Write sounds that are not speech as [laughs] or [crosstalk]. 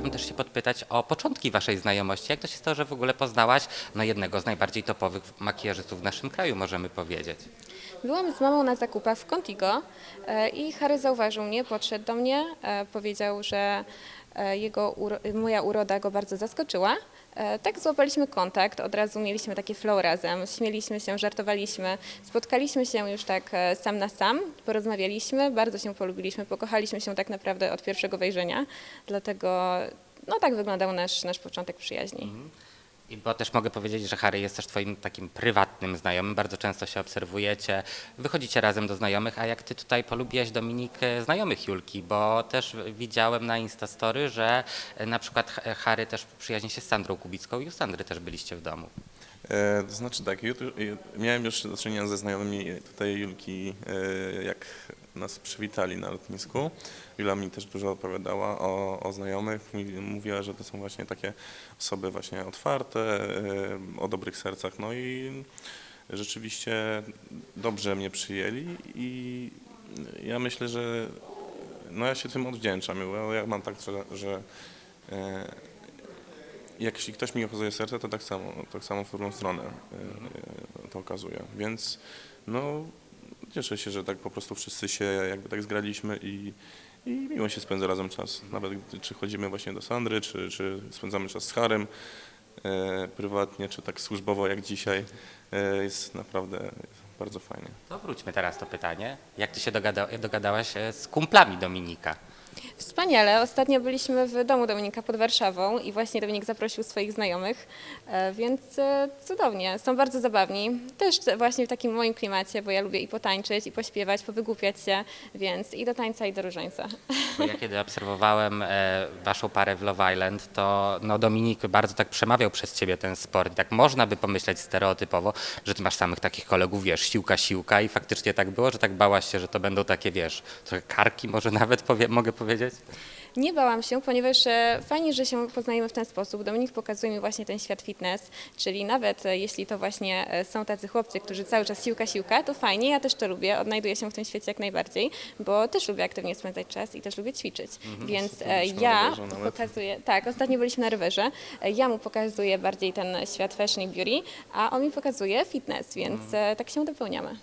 chciałbym też się podpytać o początki waszej znajomości. Jak to się stało, że w ogóle poznałaś no, jednego z najbardziej topowych makijażystów w naszym kraju, możemy powiedzieć? Byłam z mamą na zakupach w Contigo e, i Harry zauważył mnie, podszedł do mnie, e, powiedział, że e, jego, moja uroda go bardzo zaskoczyła. E, Tak złapaliśmy kontakt, od razu mieliśmy takie flow razem, śmieliśmy się, żartowaliśmy, spotkaliśmy się już tak e, sam na sam, porozmawialiśmy, bardzo się polubiliśmy, pokochaliśmy się tak naprawdę od pierwszego wejrzenia, dlatego no tak wyglądał nasz, nasz początek przyjaźni. I bo też mogę powiedzieć, że Harry jest też twoim takim prywatnym znajomym, bardzo często się obserwujecie, wychodzicie razem do znajomych, a jak ty tutaj polubiłaś Dominik e, znajomych Julki, bo też widziałem na Instastory, że e, na przykład H- Harry też przyjaźni się z Sandrą Kubicką i u Sandry też byliście w domu. E, to znaczy tak, e, miałem już do czynienia ze znajomymi tutaj Julki, e, jak nas przywitali na lotnisku. Jula mi też dużo opowiadała o, o znajomych, mówiła, że to są właśnie takie osoby właśnie otwarte, e, o dobrych sercach, no i rzeczywiście dobrze mnie przyjęli i ja myślę, że no ja się tym odwdzięczam. Ja mam tak, że, że e, jak jeśli ktoś mi okazuje serce, to tak samo, tak samo w drugą stronę e, to okazuje. Więc no, cieszę się, że tak po prostu wszyscy się jakby tak zgraliśmy i, i miło się spędza razem czas. Nawet czy chodzimy właśnie do Sandry, czy, czy spędzamy czas z Harem e, prywatnie, czy tak służbowo jak dzisiaj, e, jest naprawdę bardzo fajnie. To wróćmy teraz do pytania. Jak ty się dogada, dogadałaś e, z kumplami Dominika? Wspaniale. Ostatnio byliśmy w domu Dominika pod Warszawą i właśnie Dominik zaprosił swoich znajomych, e, więc e, cudownie. Są bardzo zabawni. Też właśnie w takim moim klimacie, bo ja lubię i potańczyć, i pośpiewać, powygłupiać się, więc i do tańca, i do różańca. Bo ja kiedy obserwowałem e, waszą parę w Love Island, to no, Dominik bardzo tak przemawiał przez ciebie ten sport. Tak można by pomyśleć stereotypowo, że ty masz samych takich kolegów, wiesz, siłka, siłka i faktycznie tak było, że tak bałaś się, że to będą takie, wiesz, trochę karki może [laughs] nawet powie, mogę powiedzieć? Nie bałam się, ponieważ e, fajnie, że się poznajemy w ten sposób. Dominik pokazuje mi właśnie ten świat fitness, czyli nawet e, jeśli to właśnie e, są tacy chłopcy, którzy cały czas siłka, siłka, to fajnie, ja też to lubię, odnajduję się w tym świecie jak najbardziej, bo też lubię aktywnie spędzać czas i też lubię ćwiczyć. Więc e, byliśmy na ja rowerze nawet. pokazuję, tak, ostatnio byliśmy na rowerze, e, ja mu pokazuję bardziej ten świat fashion i beauty, a on mi pokazuje fitness, więc e, tak się dopełniamy.